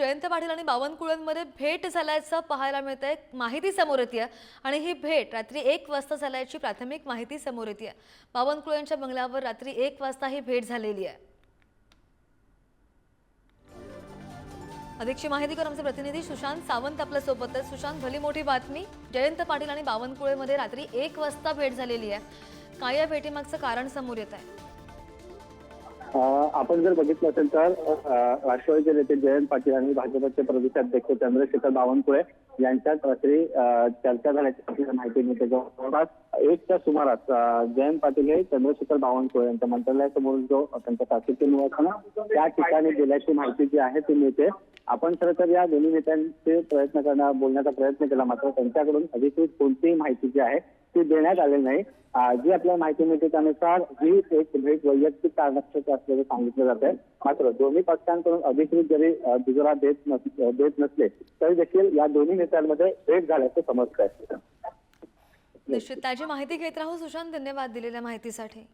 जयंत पाटील आणि बावनकुळेंमध्ये भेट झाल्याचं पाहायला मिळतंय. माहिती समोर येते आणि ही भेट रात्री एक वाजता झाल्याची प्राथमिक माहिती समोर येते बावनकुळेंच्या बंगल्यावर रात्री एक वाजता ही भेट झालेली आहे. अधिकची माहिती करून आमचे प्रतिनिधी सुशांत सावंत आपल्यासोबत सुशांत भली मोठी बातमी. जयंत पाटील आणि बावनकुळेमध्ये रात्री एक वाजता भेट झालेली आहे. काय या भेटीमागचं कारण समोर येत आहे? आपण जर बघितलं असेल तर राष्ट्रवादीचे नेते जयंत पाटील आणि भाजपचे प्रदेशाध्यक्ष चंद्रशेखर बावनकुळे यांच्यात रात्री चर्चा झाल्याची आपल्याला माहिती मिळते. जवळपास एकच्या सुमारास जयंत पाटील हे चंद्रशेखर बावनकुळे यांच्या मंत्रालयासमोर जो त्यांचा शासकीय निवास ना त्या ठिकाणी गेल्याची माहिती जी आहे ती मिळते. आपण खरं तर या दोन्ही नेत्यांचे प्रयत्न करणार बोलण्याचा प्रयत्न केला मात्र त्यांच्याकडून अधिकृत कोणतीही माहिती जी आहे ती देण्यात आलेली नाही. जी आपल्याला माहिती मिळते त्यानुसार ही एक भेट वैयक्तिक कारणास्तव असल्याचं सांगितलं जात आहे. मात्र दोन्ही पक्षांकडून अधिकृत जरी अं, दुजोरा देत देत नसले तरी देखील या दोन्ही नेत्यांमध्ये भेट झाल्याचं समजत आहे निश्चित त्याची माहिती घेत राहू. सुशांत धन्यवाद दिलेल्या माहितीसाठी.